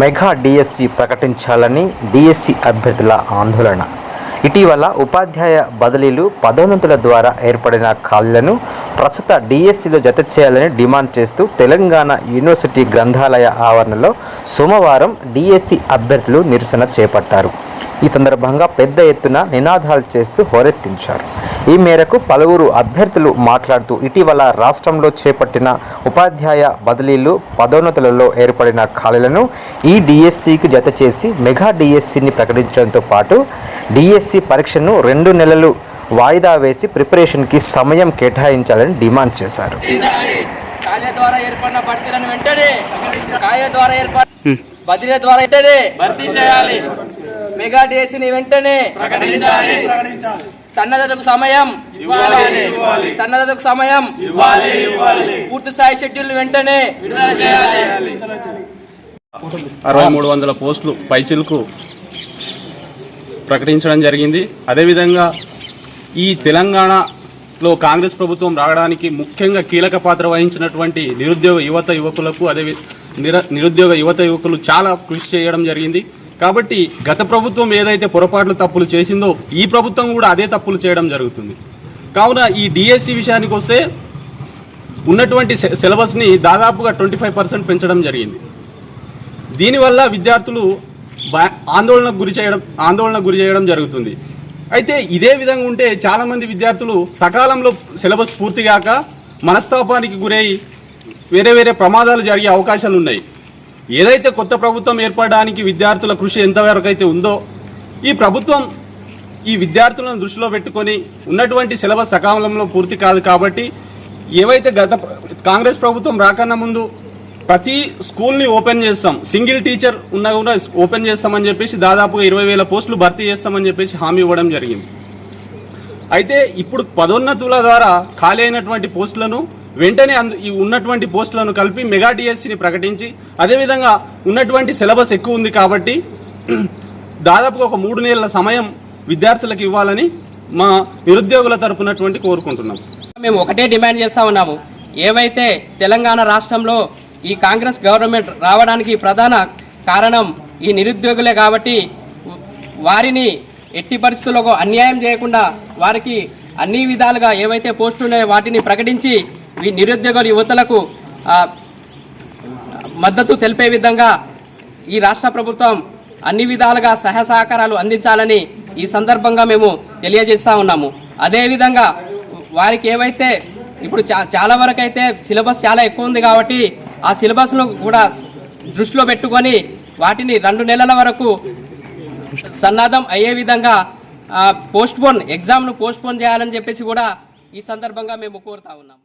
Mega DSC ప్రకటించాలని DSC అభ్యర్థుల ఆందోళన. ఇటీవల ఉపాధ్యాయ బదిలీలు పదోన్నతుల ద్వారా ఏర్పడిన ఖాళీలను ప్రస్తుత డిఎస్సిలో జత చేయాలని డిమాండ్ చేస్తూ తెలంగాణ యూనివర్సిటీ గ్రంథాలయ ఆవరణలో సోమవారం డిఎస్సి అభ్యర్థులు నిరసన చేపట్టారు. ఈ సందర్భంగా పెద్ద ఎత్తున నినాదాలు చేస్తూ హోరెత్తించారు. ఈ మేరకు పలువురు అభ్యర్థులు మాట్లాడుతూ ఇటీవల రాష్ట్రంలో చేపట్టిన ఉపాధ్యాయ బదిలీలు పదోన్నతులలో ఏర్పడిన ఖాళీలను ఈ డిఎస్సికి జత చేసి మెగా డిఎస్సిని ప్రకటించడంతో పాటు డిఎస్సి పరీక్షను రెండు నెలలు వాయిదా వేసి ప్రిపరేషన్కి సమయం కేటాయించాలని డిమాండ్ చేశారు. కార్య ద్వారా ఏర్పడిన భర్తీలను వెంటనే కార్య ద్వారా ఏర్పడిన బదిలీ ద్వారా వెంటనే భర్తీ చేయాలి. మెగా డిఎస్సిని వెంటనే ప్రకటించాలి. సన్నద్ధతకు సమయం ఇవ్వాలి. సన్నద్ధతకు సమయం ఇవ్వాలి పూర్తి స్థాయి షెడ్యూల్ వెంటనే విడుదల చేయాలి. అరవై మూడు వందల పోస్టులు పైచిలకు ప్రకటించడం జరిగింది. అదేవిధంగా ఈ తెలంగాణలో కాంగ్రెస్ ప్రభుత్వం రావడానికి ముఖ్యంగా కీలక పాత్ర వహించినటువంటి నిరుద్యోగ యువత యువకులకు అదే నిర నిరుద్యోగ యువత యువకులు చాలా కృషి చేయడం జరిగింది. కాబట్టి గత ప్రభుత్వం ఏదైతే పొరపాట్లు తప్పులు చేసిందో ఈ ప్రభుత్వం కూడా అదే తప్పులు చేయడం జరుగుతుంది. కావున ఈ డిఎస్సి విషయానికి వస్తే ఉన్నటువంటి సిలబస్ని దాదాపుగా ట్వంటీ ఫైవ్ పర్సెంట్ పెంచడం జరిగింది. దీనివల్ల విద్యార్థులు ఆందోళనకు గురి చేయడం ఆందోళనకు గురి చేయడం జరుగుతుంది. అయితే ఇదే విధంగా ఉంటే చాలామంది విద్యార్థులు సకాలంలో సిలబస్ పూర్తిగాక మనస్తాపానికి గురై వేరే వేరే ప్రమాదాలు జరిగే అవకాశాలు ఉన్నాయి. ఏదైతే కొత్త ప్రభుత్వం ఏర్పడడానికి విద్యార్థుల కృషి ఎంతవరకు అయితే ఉందో ఈ ప్రభుత్వం ఈ విద్యార్థులను దృష్టిలో పెట్టుకొని ఉన్నటువంటి సిలబస్ సకాలంలో పూర్తి కాదు కాబట్టి ఏవైతే గత కాంగ్రెస్ ప్రభుత్వం రాకన్నా ముందు ప్రతి స్కూల్ని ఓపెన్ చేస్తాం. సింగిల్ టీచర్ ఉన్నా కూడా ఓపెన్ చేస్తామని చెప్పేసి దాదాపుగా ఇరవై వేల పోస్టులు భర్తీ చేస్తామని చెప్పేసి హామీ ఇవ్వడం జరిగింది. అయితే ఇప్పుడు పదోన్నతుల ద్వారా ఖాళీ అయినటువంటి పోస్టులను వెంటనే అందు ఈ ఉన్నటువంటి పోస్టులను కలిపి మెగా డిఎస్సిని ప్రకటించి అదేవిధంగా ఉన్నటువంటి సిలబస్ ఎక్కువ ఉంది కాబట్టి దాదాపుగా ఒక మూడు నెలల సమయం విద్యార్థులకు ఇవ్వాలని మా నిరుద్యోగుల తరపునటువంటి కోరుకుంటున్నాం. మేము ఒకటే డిమాండ్ చేస్తా ఉన్నాము. ఏవైతే తెలంగాణ రాష్ట్రంలో ఈ కాంగ్రెస్ గవర్నమెంట్ రావడానికి ప్రధాన కారణం ఈ నిరుద్యోగులే కాబట్టి వారిని ఎట్టి పరిస్థితుల్లో అన్యాయం చేయకుండా వారికి అన్ని విధాలుగా ఏవైతే పోస్టులు ఉన్నాయో వాటిని ప్రకటించి ఈ నిరుద్యోగ యువతలకు మద్దతు తెలిపే విధంగా ఈ రాష్ట్ర ప్రభుత్వం అన్ని విధాలుగా సహాయ సహకారాలు అందించాలని ఈ సందర్భంగా మేము తెలియజేస్తూ ఉన్నాము. అదేవిధంగా వారికి ఏవైతే ఇప్పుడు చా చాలా వరకు అయితే సిలబస్ చాలా ఎక్కువ ఉంది కాబట్టి ఆ సిలబస్ను కూడా దృష్టిలో పెట్టుకొని వాటిని రెండు నెలల వరకు సన్నాధం అయ్యే విధంగా పోస్ట్పోన్ ఎగ్జామ్ను పోస్ట్పోన్ చేయాలని చెప్పేసి కూడా ఈ సందర్భంగా మేము కోరుతా ఉన్నాం